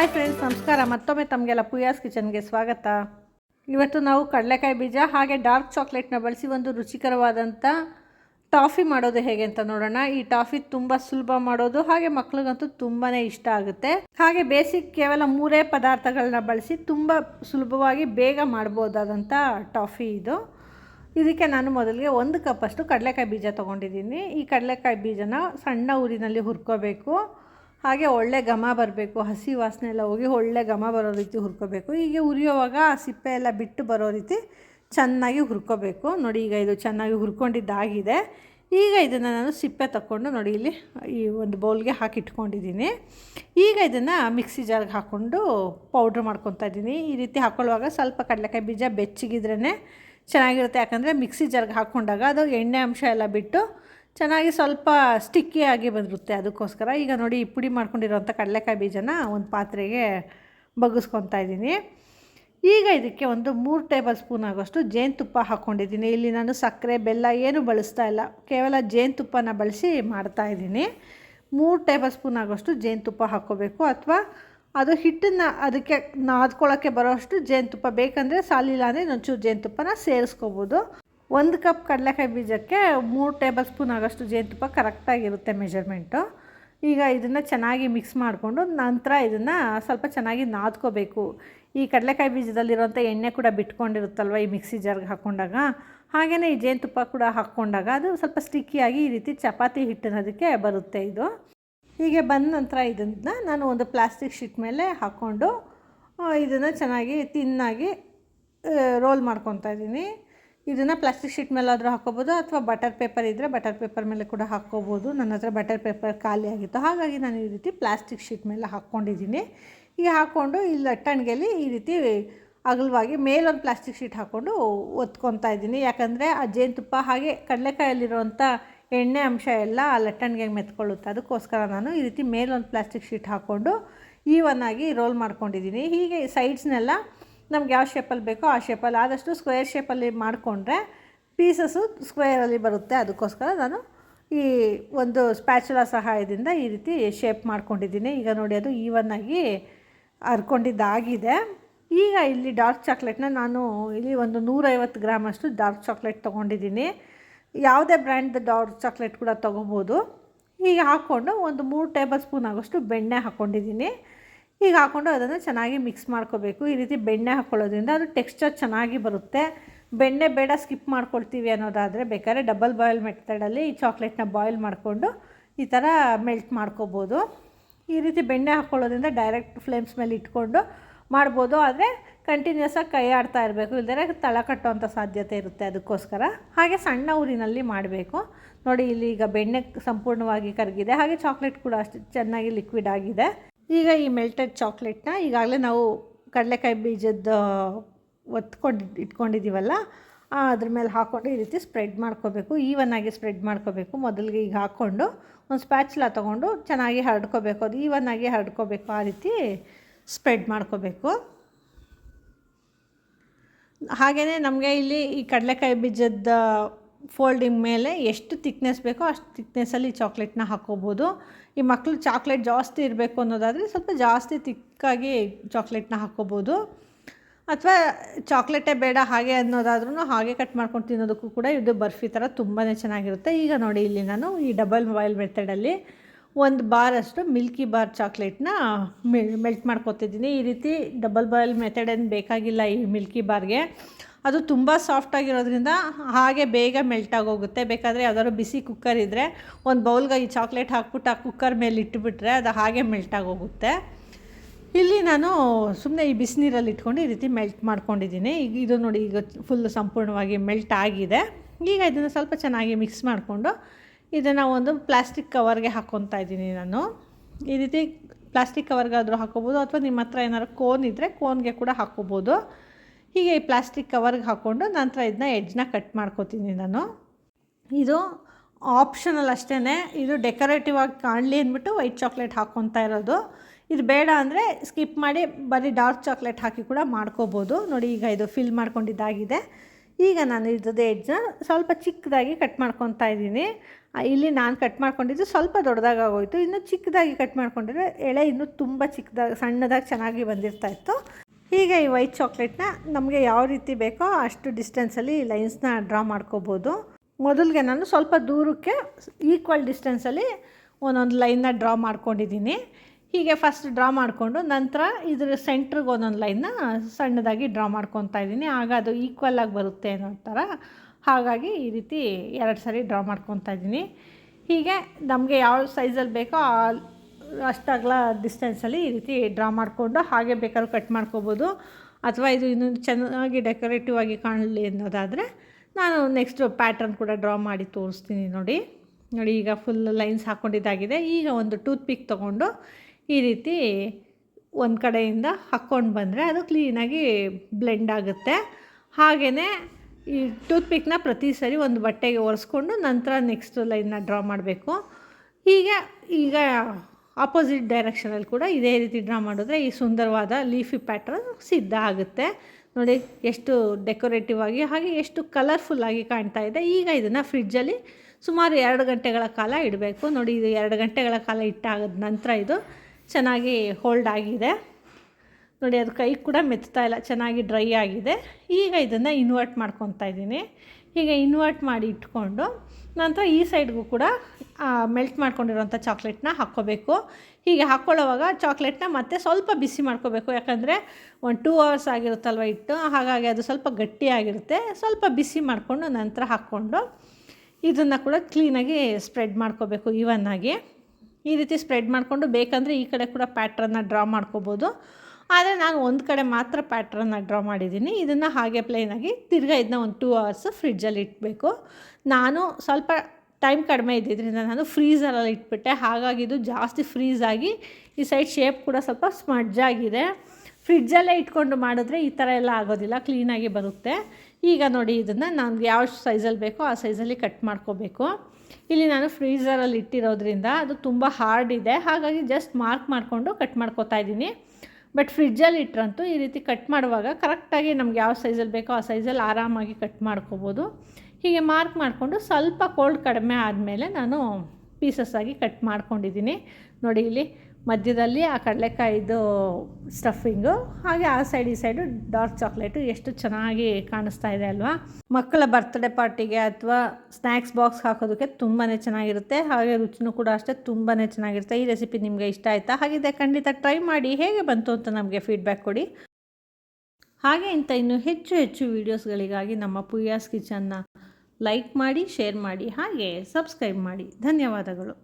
Hi friends ನಮಸ್ಕಾರ. ಮತ್ತೊಮ್ಮೆ ತಮಗೆಲ್ಲ ಪುಯಾಸ್ ಕಿಚನ್ಗೆ ಸ್ವಾಗತ. ಇವತ್ತು ನಾವು ಕಡಲೆಕಾಯಿ ಬೀಜ ಹಾಗೆ ಡಾರ್ಕ್ ಚಾಕ್ಲೇಟ್ನ ಬಳಸಿ ಒಂದು ರುಚಿಕರವಾದಂಥ ಟಾಫಿ ಮಾಡೋದು ಹೇಗೆ ಅಂತ ನೋಡೋಣ. ಈ ಟಾಫಿ ತುಂಬ ಸುಲಭ ಮಾಡೋದು, ಹಾಗೆ ಮಕ್ಳಿಗಂತೂ ತುಂಬಾ ಇಷ್ಟ ಆಗುತ್ತೆ. ಹಾಗೆ ಬೇಸಿಕ್ ಕೇವಲ ಮೂರೇ ಪದಾರ್ಥಗಳನ್ನ ಬಳಸಿ ತುಂಬ ಸುಲಭವಾಗಿ ಬೇಗ ಮಾಡ್ಬೋದಾದಂಥ ಟಾಫಿ ಇದು. ಇದಕ್ಕೆ ನಾನು ಮೊದಲಿಗೆ ಒಂದು ಕಪ್ಪಷ್ಟು ಕಡಲೆಕಾಯಿ ಬೀಜ ತೊಗೊಂಡಿದ್ದೀನಿ. ಈ ಕಡಲೆಕಾಯಿ ಬೀಜನ ಸಣ್ಣ ಊರಿನಲ್ಲಿ ಹುರ್ಕೋಬೇಕು. ಹಾಗೆ ಒಳ್ಳೆ ಘಮ ಬರಬೇಕು, ಹಸಿ ವಾಸನೆ ಎಲ್ಲ ಹೋಗಿ ಒಳ್ಳೆ ಘಮ ಬರೋ ರೀತಿ ಹುರ್ಕೋಬೇಕು. ಹೀಗೆ ಉರಿಯೋವಾಗ ಆ ಸಿಪ್ಪೆ ಎಲ್ಲ ಬಿಟ್ಟು ಬರೋ ರೀತಿ ಚೆನ್ನಾಗಿ ಹುರ್ಕೋಬೇಕು. ನೋಡಿ ಈಗ ಇದು ಚೆನ್ನಾಗಿ ಹುರ್ಕೊಂಡಿದ್ದಾಗಿದೆ. ಈಗ ಇದನ್ನು ನಾನು ಸಿಪ್ಪೆ ತಗೊಂಡು ನೋಡಿ ಇಲ್ಲಿ ಈ ಒಂದು ಬೌಲ್ಗೆ ಹಾಕಿಟ್ಕೊಂಡಿದ್ದೀನಿ. ಈಗ ಇದನ್ನು ಮಿಕ್ಸಿ ಜಾರ್ಗೆ ಹಾಕ್ಕೊಂಡು ಪೌಡ್ರ್ ಮಾಡ್ಕೊತಾ ಇದ್ದೀನಿ. ಈ ರೀತಿ ಹಾಕ್ಕೊಳ್ಳುವಾಗ ಸ್ವಲ್ಪ ಕಡಲೆಕಾಯಿ ಬೀಜ ಬೆಚ್ಚಗಿದ್ರೇ ಚೆನ್ನಾಗಿರುತ್ತೆ. ಯಾಕಂದರೆ ಮಿಕ್ಸಿ ಜಾರ್ಗೆ ಹಾಕ್ಕೊಂಡಾಗ ಅದು ಎಣ್ಣೆ ಅಂಶ ಎಲ್ಲ ಬಿಟ್ಟು ಚೆನ್ನಾಗಿ ಸ್ವಲ್ಪ ಸ್ಟಿಕ್ಕಿ ಆಗಿ ಬಂದಿರುತ್ತೆ ಅದಕ್ಕೋಸ್ಕರ ಈಗ ನೋಡಿ ಪುಡಿ ಮಾಡ್ಕೊಂಡಿರೋಂಥ ಕಡಲೆಕಾಯಿ ಬೀಜನ ಒಂದು ಪಾತ್ರೆಗೆ ಬಗ್ಗಿಸ್ಕೊತಾ ಇದ್ದೀನಿ. ಈಗ ಇದಕ್ಕೆ ಒಂದು ಮೂರು ಟೇಬಲ್ ಸ್ಪೂನ್ ಆಗೋಷ್ಟು ಜೇನುತುಪ್ಪ ಹಾಕ್ಕೊಂಡಿದ್ದೀನಿ ಇಲ್ಲಿ ನಾನು ಸಕ್ಕರೆ, ಬೆಲ್ಲ ಏನು ಬಳಸ್ತಾ ಇಲ್ಲ. ಕೇವಲ ಜೇನುತುಪ್ಪನ ಬಳಸಿ ಮಾಡ್ತಾ ಇದ್ದೀನಿ. ಮೂರು ಟೇಬಲ್ ಸ್ಪೂನ್ ಆಗೋಷ್ಟು ಜೇನುತುಪ್ಪ ಹಾಕ್ಕೋಬೇಕು. ಅಥವಾ ಅದು ಹಿಟ್ಟನ್ನು ಅದಕ್ಕೆ ನಾದ್ಕೊಳ್ಳೋಕ್ಕೆ ಬರೋಷ್ಟು ಜೇನುತುಪ್ಪ. ಬೇಕಂದರೆ ಸಾಲಿಲ್ಲ ಅಂದರೆ ಒಂಚೂರು ಜೇನುತುಪ್ಪನ ಸೇರಿಸ್ಕೋಬೋದು. ಒಂದು ಕಪ್ ಕಡಲೆಕಾಯಿ ಬೀಜಕ್ಕೆ ಮೂರು ಟೇಬಲ್ ಸ್ಪೂನ್ ಆಗೋಷ್ಟು ಜೇನುತುಪ್ಪ ಕರೆಕ್ಟಾಗಿರುತ್ತೆ ಮೆಜರ್ಮೆಂಟು ಈಗ ಇದನ್ನು ಚೆನ್ನಾಗಿ ಮಿಕ್ಸ್ ಮಾಡಿಕೊಂಡು ನಂತರ ಇದನ್ನು ಸ್ವಲ್ಪ ಚೆನ್ನಾಗಿ ನಾದ್ಕೋಬೇಕು. ಈ ಕಡಲೆಕಾಯಿ ಬೀಜದಲ್ಲಿರುವಂಥ ಎಣ್ಣೆ ಕೂಡ ಬಿಟ್ಕೊಂಡಿರುತ್ತಲ್ವ ಈ ಮಿಕ್ಸಿ ಜಾರ್ಗೆ ಹಾಕ್ಕೊಂಡಾಗ ಹಾಗೆಯೇ ಈ ಜೇನುತುಪ್ಪ ಕೂಡ ಹಾಕ್ಕೊಂಡಾಗ ಅದು ಸ್ವಲ್ಪ ಸ್ಟಿಕ್ಕಿಯಾಗಿ ಈ ರೀತಿ ಚಪಾತಿ ಹಿಟ್ಟಿನೋದಕ್ಕೆ ಬರುತ್ತೆ ಇದು. ಹೀಗೆ ಬಂದ ನಂತರ ಇದನ್ನು ನಾನು ಒಂದು ಪ್ಲಾಸ್ಟಿಕ್ ಶೀಟ್ ಮೇಲೆ ಹಾಕ್ಕೊಂಡು ಇದನ್ನು ಚೆನ್ನಾಗಿ ತಿನ್ನಾಗಿ ರೋಲ್ ಮಾಡ್ಕೊತಾ ಇದ್ದೀನಿ. ಇದನ್ನು ಪ್ಲಾಸ್ಟಿಕ್ ಶೀಟ್ ಮೇಲಾದರೂ ಹಾಕ್ಕೋಬೋದು ಅಥವಾ ಬಟರ್ ಪೇಪರ್ ಇದ್ದರೆ ಬಟರ್ ಪೇಪರ್ ಮೇಲೆ ಕೂಡ ಹಾಕ್ಕೋಬೋದು ನನ್ನ ಹತ್ರ ಬಟರ್ ಪೇಪರ್ ಖಾಲಿ ಆಗಿತ್ತು. ಹಾಗಾಗಿ ನಾನು ಈ ರೀತಿ ಪ್ಲಾಸ್ಟಿಕ್ ಶೀಟ್ ಮೇಲೆ ಹಾಕ್ಕೊಂಡಿದ್ದೀನಿ ಈಗ ಹಾಕ್ಕೊಂಡು ಈ ಲಟ್ಟಣಿಗೆಯಲ್ಲಿ ಈ ರೀತಿ ಅಗಲವಾಗಿ ಮೇಲೊಂದು ಪ್ಲಾಸ್ಟಿಕ್ ಶೀಟ್ ಹಾಕ್ಕೊಂಡು ಒತ್ಕೊತಾ ಇದ್ದೀನಿ. ಯಾಕಂದರೆ ಆ ಜೇನುತುಪ್ಪ ಹಾಗೆ ಕಡಲೆಕಾಯಲ್ಲಿರುವಂಥ ಎಣ್ಣೆ ಅಂಶ ಎಲ್ಲ ಆ ಲಟ್ಟಣಿಗೆ ಮೆತ್ಕೊಳ್ಳುತ್ತೆ. ಅದಕ್ಕೋಸ್ಕರ ನಾನು ಈ ರೀತಿ ಮೇಲೊಂದು ಪ್ಲಾಸ್ಟಿಕ್ ಶೀಟ್ ಹಾಕ್ಕೊಂಡು ಈವನ್ನಾಗಿ ರೋಲ್ ಮಾಡ್ಕೊಂಡಿದ್ದೀನಿ. ಹೀಗೆ ಸೈಡ್ಸ್ನೆಲ್ಲ ನಮ್ಗೆ ಯಾವ ಶೇಪಲ್ಲಿ ಬೇಕೋ ಆ ಶೇಪಲ್ಲಿ ಆದಷ್ಟು ಸ್ಕ್ವೇರ್ ಶೇಪಲ್ಲಿ ಮಾಡಿಕೊಂಡ್ರೆ ಪೀಸಸ್ಸು ಸ್ಕ್ವೇರಲ್ಲಿ ಬರುತ್ತೆ. ಅದಕ್ಕೋಸ್ಕರ ನಾನು ಈ ಒಂದು ಸ್ಪ್ಯಾಚುಲ ಸಹಾಯದಿಂದ ಈ ರೀತಿ ಶೇಪ್ ಮಾಡ್ಕೊಂಡಿದ್ದೀನಿ. ಈಗ ನೋಡಿ, ಅದು ಈವನ್ನಾಗಿ ಹರ್ಕೊಂಡಿದ್ದಾಗಿದೆ. ಈಗ ಇಲ್ಲಿ ಡಾರ್ಕ್ ಚಾಕ್ಲೇಟ್ನ ನಾನು ಇಲ್ಲಿ ಒಂದು ನೂರೈವತ್ತು ಗ್ರಾಮಷ್ಟು ಡಾರ್ಕ್ ಚಾಕ್ಲೇಟ್ ತೊಗೊಂಡಿದ್ದೀನಿ. ಯಾವುದೇ ಬ್ರ್ಯಾಂಡ್ ಡಾರ್ಕ್ ಚಾಕ್ಲೇಟ್ ಕೂಡ ತೊಗೋಬೋದು. ಈಗ ಹಾಕ್ಕೊಂಡು ಒಂದು ಮೂರು ಟೇಬಲ್ ಸ್ಪೂನ್ ಆಗೋಷ್ಟು ಬೆಣ್ಣೆ ಹಾಕ್ಕೊಂಡಿದ್ದೀನಿ ಈಗ ಹಾಕ್ಕೊಂಡು ಅದನ್ನು ಚೆನ್ನಾಗಿ ಮಿಕ್ಸ್ ಮಾಡ್ಕೋಬೇಕು. ಈ ರೀತಿ ಬೆಣ್ಣೆ ಹಾಕ್ಕೊಳ್ಳೋದ್ರಿಂದ ಅದು ಟೆಕ್ಸ್ಚರ್ ಚೆನ್ನಾಗಿ ಬರುತ್ತೆ. ಬೆಣ್ಣೆ ಬೇಡ, ಸ್ಕಿಪ್ ಮಾಡ್ಕೊಳ್ತೀವಿ ಅನ್ನೋದಾದರೆ ಬೇಕಾದ್ರೆ ಡಬಲ್ ಬಾಯ್ಲ್ ಮೆಥಡಲ್ಲಿ ಈ ಚಾಕ್ಲೇಟ್ನ ಬಾಯ್ಲ್ ಮಾಡಿಕೊಂಡು ಈ ಥರ ಮೆಲ್ಟ್ ಮಾಡ್ಕೋಬೋದು. ಈ ರೀತಿ ಬೆಣ್ಣೆ ಹಾಕ್ಕೊಳ್ಳೋದ್ರಿಂದ ಡೈರೆಕ್ಟ್ ಫ್ಲೇಮ್ಸ್ ಮೇಲೆ ಇಟ್ಕೊಂಡು ಮಾಡ್ಬೋದು. ಆದರೆ ಕಂಟಿನ್ಯೂಸ್ ಆಗಿ ಕೈ ಆಡ್ತಾ ಇರಬೇಕು. ಇಲ್ಲದೇ ತಳ ಕಟ್ಟುವಂಥ ಸಾಧ್ಯತೆ ಇರುತ್ತೆ ಅದಕ್ಕೋಸ್ಕರ. ಹಾಗೆ ಸಣ್ಣ ಊರಿನಲ್ಲಿ ಮಾಡಬೇಕು. ನೋಡಿ, ಇಲ್ಲಿ ಈಗ ಬೆಣ್ಣೆ ಸಂಪೂರ್ಣವಾಗಿ ಕರಗಿದೆ. ಹಾಗೆ ಚಾಕ್ಲೇಟ್ ಕೂಡ ಅಷ್ಟು ಚೆನ್ನಾಗಿ ಲಿಕ್ವಿಡ್ ಆಗಿದೆ. ಈಗ ಈ ಮೆಲ್ಟೆಡ್ ಚಾಕ್ಲೇಟ್ನ ಈಗಾಗಲೇ ನಾವು ಕಡಲೆಕಾಯಿ ಬೀಜದ ಒತ್ಕೊಂಡು ಇಟ್ಕೊಂಡಿದ್ದೀವಲ್ಲ ಅದ್ರ ಮೇಲೆ ಹಾಕ್ಕೊಂಡು ಈ ರೀತಿ ಸ್ಪ್ರೆಡ್ ಮಾಡ್ಕೋಬೇಕು. ಈವನ್ ಆಗಿ ಸ್ಪ್ರೆಡ್ ಮಾಡ್ಕೋಬೇಕು. ಮೊದಲಿಗೆ ಈಗ ಹಾಕ್ಕೊಂಡು ಒಂದು ಸ್ಪ್ಯಾಚ್ಲ ತೊಗೊಂಡು ಚೆನ್ನಾಗಿ ಹರಡ್ಕೋಬೇಕು. ಅದು ಈವನ್ ಆಗಿ ಹರಡ್ಕೋಬೇಕು. ಆ ರೀತಿ ಸ್ಪ್ರೆಡ್ ಮಾಡ್ಕೋಬೇಕು. ಹಾಗೆಯೇ ನಮಗೆ ಇಲ್ಲಿ ಈ ಕಡಲೆಕಾಯಿ ಬೀಜದ ಫೋಲ್ಡಿಂಗ್ ಮೇಲೆ ಎಷ್ಟು ತಿಕ್ನೆಸ್ ಬೇಕೋ ಅಷ್ಟು ತಿಕ್ನೆಸ್ಸಲ್ಲಿ ಚಾಕ್ಲೇಟ್ನ ಹಾಕ್ಕೋಬೋದು. ಈ ಮಕ್ಕಳು ಚಾಕ್ಲೇಟ್ ಜಾಸ್ತಿ ಇರಬೇಕು ಅನ್ನೋದಾದರೆ ಸ್ವಲ್ಪ ಜಾಸ್ತಿ ತಿಕ್ಕಾಗಿ ಚಾಕ್ಲೇಟ್ನ ಹಾಕ್ಕೋಬೋದು. ಅಥವಾ ಚಾಕ್ಲೇಟೇ ಬೇಡ ಹಾಗೆ ಅನ್ನೋದಾದ್ರೂ ಹಾಗೆ ಕಟ್ ಮಾಡ್ಕೊಂಡು ತಿನ್ನೋದಕ್ಕೂ ಕೂಡ ಇದು ಬರ್ಫಿ ಥರ ತುಂಬಾ ಚೆನ್ನಾಗಿರುತ್ತೆ. ಈಗ ನೋಡಿ ಇಲ್ಲಿ ನಾನು ಈ ಡಬಲ್ ಮೊಬೈಲ್ ಮೆಥಡಲ್ಲಿ ಒಂದು ಬಾರಷ್ಟು ಮಿಲ್ಕಿ ಬಾರ್ ಚಾಕ್ಲೇಟ್ನ ಮೆಲ್ಟ್ ಮಾಡ್ಕೊತಿದ್ದೀನಿ. ಈ ರೀತಿ ಡಬಲ್ ಬಾಯ್ಲ್ ಮೆಥಡ್ ಏನು ಬೇಕಾಗಿಲ್ಲ ಈ ಮಿಲ್ಕಿ ಬಾರ್ಗೆ. ಅದು ತುಂಬ ಸಾಫ್ಟಾಗಿರೋದ್ರಿಂದ ಹಾಗೆ ಬೇಗ ಮೆಲ್ಟ್ ಆಗೋಗುತ್ತೆ. ಬೇಕಾದರೆ ಯಾವ್ದಾದ್ರು ಬಿಸಿ ಕುಕ್ಕರ್ ಇದ್ದರೆ ಒಂದು ಬೌಲ್ಗೆ ಈ ಚಾಕ್ಲೇಟ್ ಹಾಕ್ಬಿಟ್ಟು ಆ ಕುಕ್ಕರ್ ಮೇಲೆ ಇಟ್ಟುಬಿಟ್ರೆ ಅದು ಹಾಗೆ ಮೆಲ್ಟ್ ಆಗೋಗುತ್ತೆ. ಇಲ್ಲಿ ನಾನು ಸುಮ್ಮನೆ ಈ ಬಿಸಿನೀರಲ್ಲಿ ಇಟ್ಕೊಂಡು ಈ ರೀತಿ ಮೆಲ್ಟ್ ಮಾಡ್ಕೊಂಡಿದ್ದೀನಿ. ಈಗ ಇದು ನೋಡಿ ಈಗ ಫುಲ್ ಸಂಪೂರ್ಣವಾಗಿ ಮೆಲ್ಟ್ ಆಗಿದೆ. ಈಗ ಇದನ್ನು ಸ್ವಲ್ಪ ಚೆನ್ನಾಗಿ ಮಿಕ್ಸ್ ಮಾಡಿಕೊಂಡು ಇದನ್ನು ಒಂದು ಪ್ಲಾಸ್ಟಿಕ್ ಕವರ್ಗೆ ಹಾಕ್ಕೊತಾ ಇದ್ದೀನಿ ನಾನು. ಈ ರೀತಿ ಪ್ಲಾಸ್ಟಿಕ್ ಕವರ್ಗಾದರೂ ಹಾಕ್ಕೋಬೋದು ಅಥವಾ ನಿಮ್ಮ ಹತ್ರ ಏನಾದ್ರು ಕೋನ್ ಇದ್ದರೆ ಕೋನ್ಗೆ ಕೂಡ ಹಾಕ್ಕೋಬೋದು ಹೀಗೆ ಈ ಪ್ಲಾಸ್ಟಿಕ್ ಕವರ್ಗೆ ಹಾಕ್ಕೊಂಡು ನಂತರ ಇದನ್ನ ಎಡ್ಜ್ನ ಕಟ್ ಮಾಡ್ಕೋತೀನಿ ನಾನು. ಇದು ಆಪ್ಷನಲ್ ಅಷ್ಟೇ ಇದು ಡೆಕೋರೇಟಿವ್ ಆಗಿ ಕಾಣಲಿ ಅಂದ್ಬಿಟ್ಟು ವೈಟ್ ಚಾಕ್ಲೇಟ್ ಹಾಕ್ಕೊತಾ ಇರೋದು. ಇದು ಬೇಡ ಅಂದರೆ ಸ್ಕಿಪ್ ಮಾಡಿ ಬರೀ ಡಾರ್ಕ್ ಚಾಕ್ಲೇಟ್ ಹಾಕಿ ಕೂಡ ಮಾಡ್ಕೋಬೋದು. ನೋಡಿ ಈಗ ಇದು ಫಿಲ್ ಮಾಡ್ಕೊಂಡಿದ್ದಾಗಿದೆ. ಈಗ ನಾನು ಇದ್ರದ್ದು ಎಡ್ಜ್ನ ಸ್ವಲ್ಪ ಚಿಕ್ಕದಾಗಿ ಕಟ್ ಮಾಡ್ಕೊತಾ ಇದ್ದೀನಿ. ಇಲ್ಲಿ ನಾನು ಕಟ್ ಮಾಡ್ಕೊಂಡಿದ್ದು ಸ್ವಲ್ಪ ದೊಡ್ಡದಾಗಿ ಆಗೋಯ್ತು ಇನ್ನು ಚಿಕ್ಕದಾಗಿ ಕಟ್ ಮಾಡ್ಕೊಂಡಿದ್ರೆ ಎಳೆ ಇನ್ನೂ ತುಂಬ ಚಿಕ್ಕದಾಗಿ, ಸಣ್ಣದಾಗಿ ಚೆನ್ನಾಗಿ ಬಂದಿರ್ತಾ ಇತ್ತು. ಹೀಗೆ ಈ ವೈಟ್ ಚಾಕ್ಲೇಟ್ನ ನಮಗೆ ಯಾವ ರೀತಿ ಬೇಕೋ ಅಷ್ಟು ಡಿಸ್ಟೆನ್ಸಲ್ಲಿ ಲೈನ್ಸ್ನ ಡ್ರಾ ಮಾಡ್ಕೋಬೋದು. ಮೊದಲಿಗೆ ನಾನು ಸ್ವಲ್ಪ ದೂರಕ್ಕೆ ಈಕ್ವಲ್ ಡಿಸ್ಟೆನ್ಸಲ್ಲಿ ಒಂದೊಂದು ಲೈನ್ನ ಡ್ರಾ ಮಾಡ್ಕೊಂಡಿದ್ದೀನಿ. ಹೀಗೆ ಫಸ್ಟ್ ಡ್ರಾ ಮಾಡಿಕೊಂಡು ನಂತರ ಇದ್ರ ಸೆಂಟ್ರಿಗೆ ಒಂದೊಂದು ಲೈನ್ನ ಸಣ್ಣದಾಗಿ ಡ್ರಾ ಮಾಡ್ಕೊತಾ ಇದ್ದೀನಿ. ಆಗ ಅದು ಈಕ್ವಲ್ ಆಗಿ ಬರುತ್ತೆ ಅನ್ನೋ ಥರ ಹಾಗಾಗಿ ಈ ರೀತಿ ಎರಡು ಸಾರಿ ಡ್ರಾ ಮಾಡ್ಕೊತಾ ಇದ್ದೀನಿ. ಹೀಗೆ ನಮಗೆ ಯಾವ ಸೈಜಲ್ಲಿ ಬೇಕೋ ಆ ಅಷ್ಟಾಗಲ ಡಿಸ್ಟೆನ್ಸಲ್ಲಿ ಈ ರೀತಿ ಡ್ರಾ ಮಾಡಿಕೊಂಡು ಹಾಗೆ ಬೇಕಾದ್ರೂ ಕಟ್ ಮಾಡ್ಕೋಬೋದು. ಅಥವಾ ಇದು ಇನ್ನೊಂದು ಚೆನ್ನಾಗಿ ಡೆಕೋರೇಟಿವ್ ಆಗಿ ಕಾಣಲಿ ಅನ್ನೋದಾದರೆ ನಾನು ನೆಕ್ಸ್ಟ್ ಪ್ಯಾಟರ್ನ್ ಕೂಡ ಡ್ರಾ ಮಾಡಿ ತೋರಿಸ್ತೀನಿ ನೋಡಿ. ನೋಡಿ ಈಗ ಫುಲ್ ಲೈನ್ಸ್ ಹಾಕ್ಕೊಂಡಿದ್ದಾಗಿದೆ ಈಗ ಒಂದು ಟೂತ್ ಪಿಕ್ ತೊಗೊಂಡು ಈ ರೀತಿ ಒಂದು ಕಡೆಯಿಂದ ಹಾಕ್ಕೊಂಡು ಬಂದರೆ ಅದು ಕ್ಲೀನಾಗಿ ಬ್ಲೆಂಡ್ ಆಗುತ್ತೆ. ಹಾಗೆಯೇ ಈ ಟೂತ್ ಪಿಕ್ನ ಪ್ರತಿ ಸರಿ ಒಂದು ಬಟ್ಟೆಗೆ ಒರೆಸ್ಕೊಂಡು ನಂತರ ನೆಕ್ಸ್ಟ್ ಲೈನ್ನ ಡ್ರಾ ಮಾಡಬೇಕು. ಹೀಗೆ ಈಗ ಆಪೋಸಿಟ್ ಡೈರೆಕ್ಷನಲ್ಲಿ ಕೂಡ ಇದೇ ರೀತಿ ಡ್ರಾ ಮಾಡಿದ್ರೆ ಈ ಸುಂದರವಾದ ಲೀಫಿ ಪ್ಯಾಟ್ರನ್ ಸಿದ್ಧ ಆಗುತ್ತೆ. ನೋಡಿ, ಎಷ್ಟು ಡೆಕೋರೇಟಿವ್ ಆಗಿ ಹಾಗೆ ಎಷ್ಟು ಕಲರ್ಫುಲ್ ಆಗಿ ಕಾಣ್ತಾ ಇದೆ. ಈಗ ಇದನ್ನು ಫ್ರಿಡ್ಜಲ್ಲಿ ಸುಮಾರು ಎರಡು ಗಂಟೆಗಳ ಕಾಲ ಇಡಬೇಕು. ನೋಡಿ, ಇದು ಎರಡು ಗಂಟೆಗಳ ಕಾಲ ಇಟ್ಟಾಗದ ನಂತರ ಇದು ಚೆನ್ನಾಗಿ ಹೋಲ್ಡ್ ಆಗಿದೆ. ನೋಡಿ, ಅದು ಕೈ ಕೂಡ ಮೆತ್ತಾ ಇಲ್ಲ, ಚೆನ್ನಾಗಿ ಡ್ರೈ ಆಗಿದೆ. ಈಗ ಇದನ್ನು ಇನ್ವರ್ಟ್ ಮಾಡ್ಕೊತಾ ಇದ್ದೀನಿ. ಹೀಗೆ ಇನ್ವರ್ಟ್ ಮಾಡಿ ಇಟ್ಕೊಂಡು ನಂತರ ಈ ಸೈಡ್ಗೂ ಕೂಡ ಮೆಲ್ಟ್ ಮಾಡ್ಕೊಂಡಿರೋಂಥ ಚಾಕ್ಲೇಟ್ನ ಹಾಕ್ಕೋಬೇಕು. ಹೀಗೆ ಹಾಕ್ಕೊಳ್ಳೋವಾಗ ಚಾಕ್ಲೇಟ್ನ ಮತ್ತೆ ಸ್ವಲ್ಪ ಬಿಸಿ ಮಾಡ್ಕೋಬೇಕು. ಯಾಕಂದರೆ ಒಂದು ಟೂ ಅವರ್ಸ್ ಆಗಿರುತ್ತಲ್ವ ಇಟ್ಟು ಹಾಗಾಗಿ ಅದು ಸ್ವಲ್ಪ ಗಟ್ಟಿಯಾಗಿರುತ್ತೆ ಸ್ವಲ್ಪ ಬಿಸಿ ಮಾಡಿಕೊಂಡು ನಂತರ ಹಾಕ್ಕೊಂಡು ಇದನ್ನು ಕೂಡ ಕ್ಲೀನಾಗಿ ಸ್ಪ್ರೆಡ್ ಮಾಡ್ಕೋಬೇಕು ಈವನ್ನಾಗಿ ಈ ರೀತಿ ಸ್ಪ್ರೆಡ್ ಮಾಡಿಕೊಂಡು ಬೇಕಂದರೆ ಈ ಕಡೆ ಕೂಡ ಪ್ಯಾಟ್ರನ್ನ ಡ್ರಾ ಮಾಡ್ಕೋಬೋದು. ಆದರೆ ನಾನು ಒಂದು ಕಡೆ ಮಾತ್ರ ಪ್ಯಾಟ್ರನ್ನ ಡ್ರಾ ಮಾಡಿದ್ದೀನಿ ಇದನ್ನು ಹಾಗೆ ಪ್ಲೇನಾಗಿ ತಿರ್ಗಾ ಇದನ್ನ ಒಂದು ಟೂ ಅವರ್ಸ್ ಫ್ರಿಡ್ಜಲ್ಲಿ ಇಡಬೇಕು ನಾನು ಸ್ವಲ್ಪ ಟೈಮ್ ಕಡಿಮೆ ಇದ್ದಿದ್ದರಿಂದ ನಾನು ಫ್ರೀಸರಲ್ಲಿ ಇಟ್ಬಿಟ್ಟೆ. ಹಾಗಾಗಿ ಇದು ಜಾಸ್ತಿ ಫ್ರೀಸ್ ಆಗಿ ಈ ಸೈಡ್ ಶೇಪ್ ಕೂಡ ಸ್ವಲ್ಪ ಸ್ಮಡ್ಜ್ ಆಗಿದೆ. ಫ್ರಿಡ್ಜಲ್ಲೇ ಇಟ್ಕೊಂಡು ಮಾಡಿದ್ರೆ ಈ ಥರ ಎಲ್ಲ ಆಗೋದಿಲ್ಲ ಕ್ಲೀನಾಗಿ ಬರುತ್ತೆ. ಈಗ ನೋಡಿ ಇದನ್ನು ನನಗೆ ಯಾವ ಸೈಜಲ್ಲಿ ಬೇಕೋ ಆ ಸೈಜಲ್ಲಿ ಕಟ್ ಮಾಡ್ಕೋಬೇಕು. ಇಲ್ಲಿ ನಾನು ಫ್ರೀಝರಲ್ಲಿ ಇಟ್ಟಿರೋದ್ರಿಂದ ಅದು ತುಂಬ ಹಾರ್ಡ್ ಇದೆ. ಹಾಗಾಗಿ ಜಸ್ಟ್ ಮಾರ್ಕ್ ಮಾಡಿಕೊಂಡು ಕಟ್ ಮಾಡ್ಕೋತಾ ಇದ್ದೀನಿ. ಬಟ್ ಫ್ರಿಡ್ಜಲ್ಲಿ ಇಟ್ಟರಂತೂ ಈ ರೀತಿ ಕಟ್ ಮಾಡುವಾಗ ಕರೆಕ್ಟಾಗಿ ನಮ್ಗೆ ಯಾವ ಸೈಜಲ್ಲಿ ಬೇಕೋ ಆ ಸೈಜಲ್ಲಿ ಆರಾಮಾಗಿ ಕಟ್ ಮಾಡ್ಕೋಬೋದು. ಹೀಗೆ ಮಾರ್ಕ್ ಮಾಡಿಕೊಂಡು ಸ್ವಲ್ಪ ಕೋಲ್ಡ್ ಕಡಿಮೆ ಆದಮೇಲೆ ನಾನು ಪೀಸಸ್ ಆಗಿ ಕಟ್ ಮಾಡ್ಕೊಂಡಿದ್ದೀನಿ. ನೋಡಿ ಇಲ್ಲಿ ಮಧ್ಯದಲ್ಲಿ ಆ ಕಡಲೆಕಾಯಿದು ಸ್ಟಫಿಂಗು ಹಾಗೆ ಆ ಸೈಡ್ ಈ ಸೈಡು ಡಾರ್ಕ್ ಚಾಕ್ಲೇಟು ಎಷ್ಟು ಚೆನ್ನಾಗಿ ಕಾಣಿಸ್ತಾ ಇದೆ ಅಲ್ವಾ? ಮಕ್ಕಳ ಬರ್ತ್ಡೇ ಪಾರ್ಟಿಗೆ ಅಥವಾ ಸ್ನ್ಯಾಕ್ಸ್ ಬಾಕ್ಸ್ ಹಾಕೋದಕ್ಕೆ ತುಂಬಾ ಚೆನ್ನಾಗಿರುತ್ತೆ. ಹಾಗೆ ರುಚಿನೂ ಕೂಡ ಅಷ್ಟೇ ತುಂಬಾ ಚೆನ್ನಾಗಿರುತ್ತೆ. ಈ ರೆಸಿಪಿ ನಿಮಗೆ ಇಷ್ಟ ಆಯಿತಾ? ಹಾಗಿದೆ ಖಂಡಿತ ಟ್ರೈ ಮಾಡಿ. ಹೇಗೆ ಬಂತು ಅಂತ ನಮಗೆ ಫೀಡ್ಬ್ಯಾಕ್ ಕೊಡಿ. ಹಾಗೆ ಇಂಥ ಇನ್ನೂ ಹೆಚ್ಚು ಹೆಚ್ಚು ವೀಡಿಯೋಸ್ಗಳಿಗಾಗಿ ನಮ್ಮ ಪುಯಾಸ್ ಕಿಚನ್ನ ಲೈಕ್ ಮಾಡಿ ಶೇರ್ ಮಾಡಿ, ಹಾಗೆ ಸಬ್ಸ್ಕ್ರೈಬ್ ಮಾಡಿ. ಧನ್ಯವಾದಗಳು.